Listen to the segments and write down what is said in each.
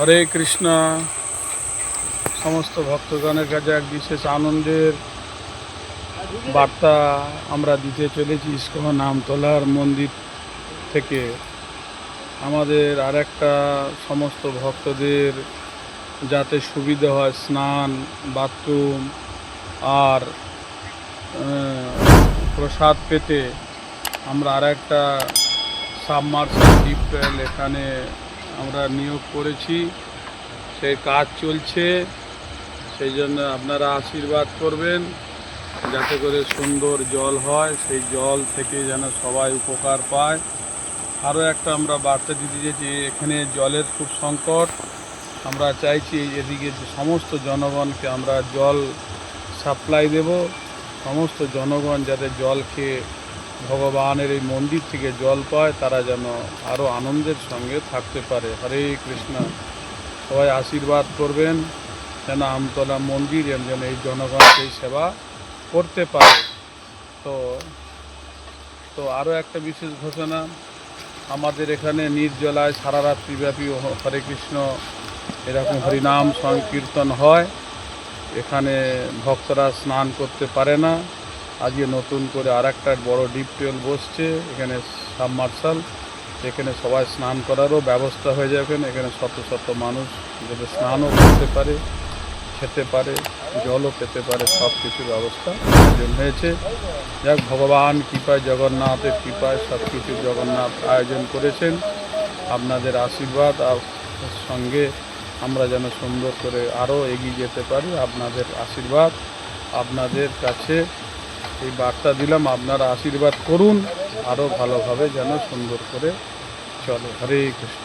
হরে কৃষ্ণ। সমস্ত ভক্তগণের কাছে এক বিশেষ আনন্দের বার্তা আমরা দিতে চলেছি ইস্কন নামতলার মন্দির থেকে। আমাদের আরেকটা সমস্ত ভক্তদের যাতে সুবিধা হয়, স্নান, বাথরুম আর প্রসাদ পেতে আমরা আরেকটা সাবমার্সাল ডিপওয়েল এখানে আমরা নিয়োগ করেছি, সেই কাজ চলছে, সেই জন্য আপনারা আশীর্বাদ করবেন, যাতে করে সুন্দর জল হয়, সেই জল থেকে যেন সবাই উপকার পায়। আরও একটা আমরা বার্তা দিতে চাইছি এখানে জলের খুব সংকট, আমরা চাইছি এদিকে সমস্ত জনগণকে আমরা জল সাপ্লাই দেব, সমস্ত জনগণ যাতে জল খেয়ে ভগবানের এই মন্দির থেকে জল পায়, তারা যেন আরও আনন্দের সঙ্গে থাকতে পারে। হরে কৃষ্ণ। সবাই আশীর্বাদ করবেন, যেন আমতলা মন্দির যেন এই জনগণকে সেবা করতে পারে। তো তো আরও একটা বিশেষ ঘোষণা। আমাদের এখানে নির্জলায় সারা রাত্রিব্যাপী হরে কৃষ্ণ, এরকম হরিনাম সংকীর্তন হয়। এখানে ভক্তরা স্নান করতে পারে না। আজকে নতুন করে আর একটা বড় ডিপ টিউল বসছে, এখানে সাবমার্শাল এখানে সবাই স্নান করারও ব্যবস্থা হয়ে যাবে। এখানে শত শত মানুষ যাতে স্নানও করতে পারে, খেতে পারে, জলও পেতে পারে সব কিছুর ব্যবস্থা হয়েছে। যাক, ভগবান কৃপায়, জগন্নাথের কৃপায় সব কিছু জগন্নাথ আয়োজন করেছেন। আপনাদের আশীর্বাদ আর সঙ্গে আমরা যেন সুন্দর করে আরও এগিয়ে যেতে পারি, আপনাদের আশীর্বাদ, আপনাদের কাছে এই বার্তা দিলাম আপনারা আশীর্বাদ করুন আরও ভালোভাবে যেন সুন্দর করে চলে। হরে কৃষ্ণ।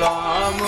રામ